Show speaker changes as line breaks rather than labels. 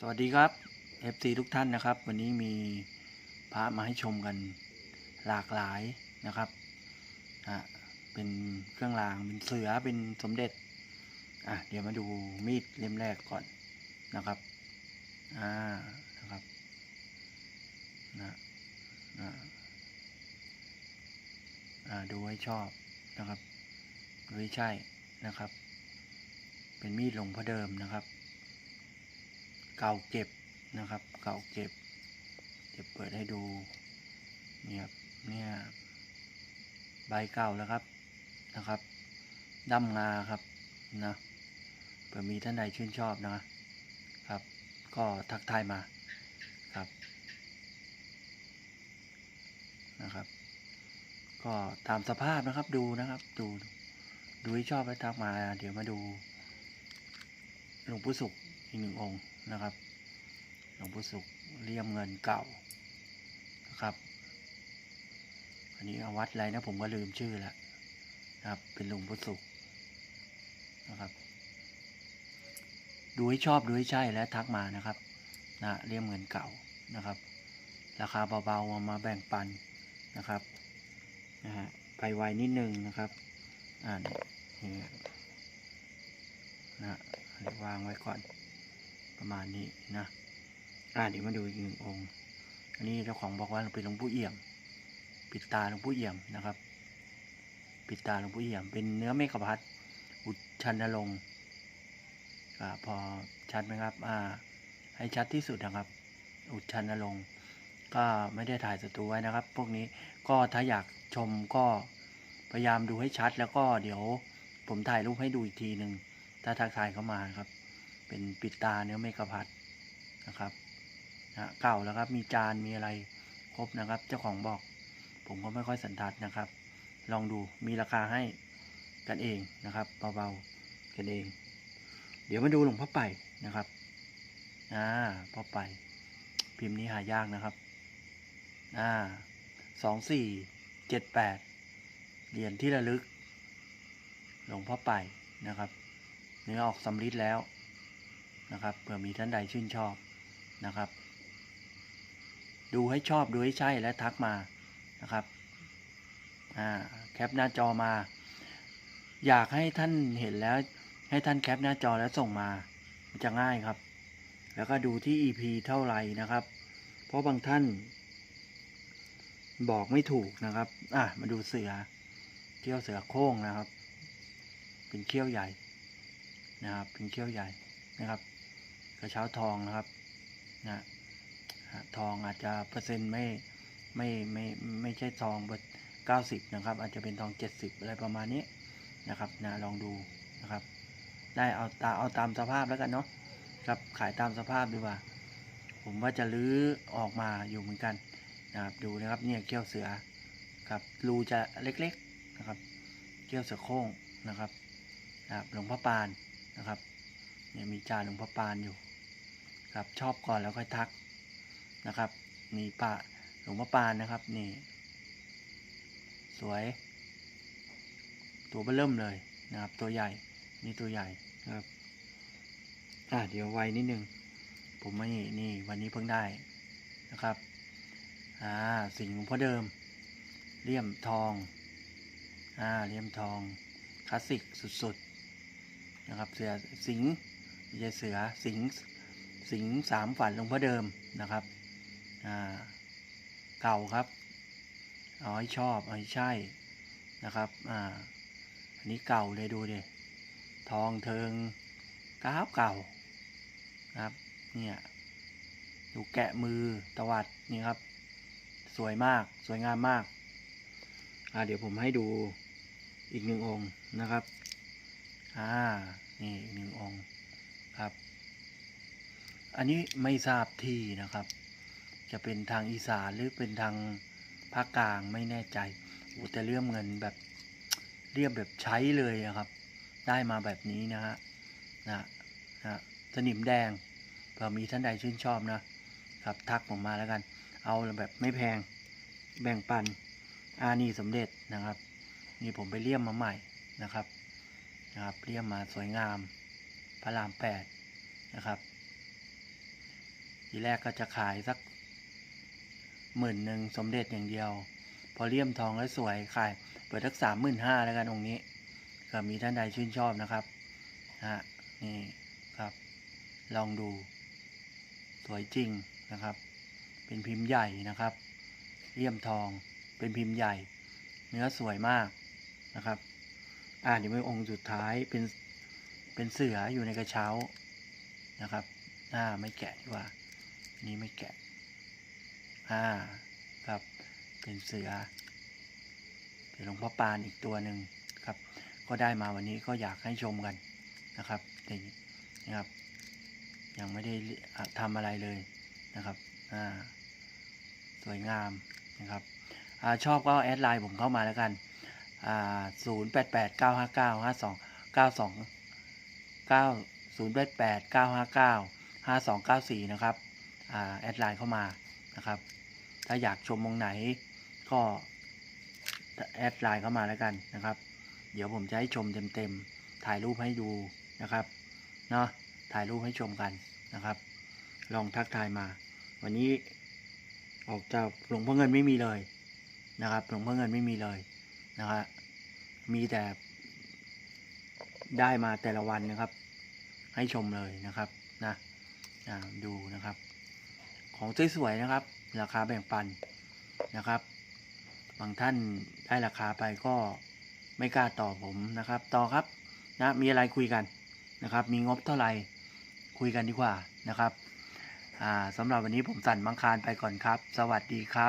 สวัสดีครับ FC ทุกท่านนะครับ วันนี้มีพระมาให้ชมกันหลากหลายนะครับอะเป็นเครื่องรางเป็นเสือเป็นสมเด็จอะเดี๋ยวมาดูมีดเล่มแรกก่อนนะครับอ่านะครับนะนะอ่าดูให้ชอบนะครับดูให้ใช่นะครับ เป็นมีดหลวงพ่อเดิมนะครับ เก่าเก็บนะครับ เก่าเก็บเดี๋ยวเปิดให้ดูเนี่ยครับเนี่ยใบเก่าแล้วครับนะครับด้ำงาครับนะเผื่อมีท่านใดชื่นชอบนะครับ ก็ทักทายมาครับนะครับ ก็ตามสภาพนะครับดูนะครับ ดูดูให้ชอบแล้วทักมา เดี๋ยวมาดูหลวงปู่สุขอีกหนึ่งองค์ นะครับ หลวงปู่สุขเลี่ยมเงินเก่านะครับ อันนี้วัดอะไรนะผมก็ลืมชื่อล้วนะครับ เป็นหลวงปู่สุขนะครับ ดูให้ชอบดูให้ใช่และทักมานะครับนะเลี่ยมเงินเก่านะครับ ราคาเบาๆเอามาแบ่งปันนะครับนะฮะไปไวนิดนึงนะครับอ่านี่นี่นะวางไว้ก่อน ประมาณนี้นะอ่าเดี๋ยวมาดูอีกหนึ่งองค์ อันนี้เจ้าของบอกว่าเป็นหลวงปู่เอี่ยม ปิดตาหลวงปู่เอี่ยมนะครับ ปิดตาหลวงปู่เอี่ยม เป็นเนื้อเมฆพัดอุชันนรงอ่าพอชัดไหมครับ อ่า ให้ชัดที่สุดนะครับ อุชันนรงก็ไม่ได้ถ่ายสตูไว้นะครับ พวกนี้ก็ถ้าอยากชมก็พยายามดูให้ชัด แล้วก็เดี๋ยวผมถ่ายรูปให้ดูอีกทีหนึ่งถ้าทักทายเข้ามาครับ เป็นปิดตาเนื้อเมกะพัดนะครับนะเก่าแล้วครับ มีจานมีอะไรครบนะครับ เจ้าของบอก ผมก็ไม่ค่อยสันทัดนะครับ ลองดูมีราคาให้กันเองนะครับเบาๆกันเอง เดี๋ยวมาดูหลวงพ่อไปนะครับอ่าพ่อไป พิมพ์นี้หายากนะครับอ่าสองสี่เจ็ดแปดเหรียญที่ระลึก หลวงพ่อไปนะครับ เนื้อออกสำริดแล้ว นะครับเผื่อมีท่านใดชื่นชอบนะครับ ดูให้ชอบดูให้ใช่และทักมานะครับอ่าแคปหน้าจอมา อยากให้ท่านเห็นแล้วให้ท่านแคปหน้าจอแล้วส่งมามันจะง่ายครับ แล้วก็ดูที่ EP เท่าไหร่นะครับ เพราะบางท่าน บอกไม่ถูกนะครับ อะมาดูเสือเขี้ยวเสือโค้งนะครับ เป็นเขี้ยวใหญ่นะครับ เป็นเขี้ยวใหญ่นะครับ กระเช้าทองนะครับนะทองอาจจะเปอร์เซ็นต์ไม่ไม่ไม่ไม่ใช่ทองเก้าสิบนะครับ อาจจะเป็นทองเจ็ดสิบอะไรประมาณนี้นะครับนะลองดูนะครับ ได้เอาตาเอาตามสภาพแล้วกันเนาะครับขายตามสภาพดีกว่า ผมว่าจะลื้อออกมาอยู่เหมือนกันนะครับดูนะครับเนี่ยเกี้ยวเสือครับรูจะเล็กๆนะครับ เกี้ยวเสือโค้งนะครับนะครับหลวงพ่อปานนะครับ เนี่ยมีจานหลวงพ่อปานอยู่ ครับชอบก่อนแล้วค่อยทักนะครับ มีปะหลวงพ่อปานนะครับนี่ สวย ตัวเบอเริ่มเลยนะครับ ตัวใหญ่นี่ตัวใหญ่นะครับอะเดี๋ยวไวนิดนึง ผมไม่นี่วันนี้เพิ่งได้นะครับอ่าสิ่งหลวงพ่อเดิมเลี่ยมทองอ่าเลี่ยมทองคลาสสิกสุดๆนะครับเสือสิงห์ ไม่ใช่เสือสิงสิงสามฝันหลวงพ่อเดิมนะครับอ่าเก่าครับอาให้ชอบอาให้ใช่นะครับอ่าอันนี้เก่าเลยดูดิทองเทิงก้าวเก่านะครับเนี่ยดูแกะมือตวัดนี่ครับ สวยมากสวยงามมากอ่าเดี๋ยวผมให้ดูอีกหนึ่งองค์นะครับอ่านี่อีกหนึ่งองค์ ครับ อันนี้ไม่ทราบที่นะครับ จะเป็นทางอีสานหรือเป็นทางภาคกลางไม่แน่ใจโอ้แต่เลื่อมเงินแบบเรียบแบบใช้เลยอะครับ ได้มาแบบนี้นะฮะนะนะสนิมแดงเผื่อมีท่านใดชื่นชอบนะครับทักผมมาแล้วกัน เอาแบบไม่แพงแบ่งปันอานีสมเด็จนะครับ นี่ผมไปเลี่ยมมาใหม่นะครับนะครับเลี่ยมมาสวยงาม พระรามแปดนะครับ ทีแรกก็จะขายสักหมื่นหนึ่งสมเด็จอย่างเดียว พอเลี่ยมทองแล้วสวยขายเปิดทักสามหมื่นห้าแล้วกันองค์นี้ก็มีท่านใดชื่นชอบนะครับฮะนี่ครับ ลองดู สวยจริงนะครับ เป็นพิมพ์ใหญ่นะครับเลี่ยมทองเป็นพิมพ์ใหญ่ เนื้อสวยมากนะครับ อ่าเดี๋ยวไปองค์สุดท้ายเป็น เป็นเสืออยู่ในกระเช้านะครับอ่าไม่แกะดีกว่า นี่ไม่แกะอ่าครับ เป็นเสือเป็นหลวงพ่อปานอีกตัวหนึ่งครับ ก็ได้มาวันนี้ก็อยากให้ชมกันนะครับแต่นะครับ ยังไม่ได้ทำอะไรเลยนะครับอ่าสวยงามนะครับอ่าชอบก็แอดไลน์ผมเข้ามาแล้วกันอ่าศูนย์แปดแป ดเก้าห้าเก้าห้าสองเก้าสองเก้าศูนะครับอแอดไลน์เข้ามานะครับ ถ้าอยากชมวงไหนก็แอดไลน์เข้ามาแล้วกันนะครับ เดี๋ยวผมจะให้ชมเต็มๆ ถ่ายรูปให้ดูนะครับ เนาะ ถ่ายรูปให้ชมกันนะครับ ลองทักทายมา วันนี้ออกจากหลวงพ่อเงินไม่มีเลยนะครับ หลวงพ่อเงินไม่มีเลยนะครับมีแต่ ได้มาแต่ละวันนะครับ ให้ชมเลยนะครับนะดูนะครับ ของสวยๆนะครับ ราคาแบ่งปันนะครับ บางท่านได้ราคาไปก็ไม่กล้าต่อผมนะครับ ต่อครับนะมีอะไรคุยกันนะครับ มีงบเท่าไหร่คุยกันดีกว่านะครับสำหรับวันนี้ผมสั่นมังคารไปก่อนครับ สวัสดีครับ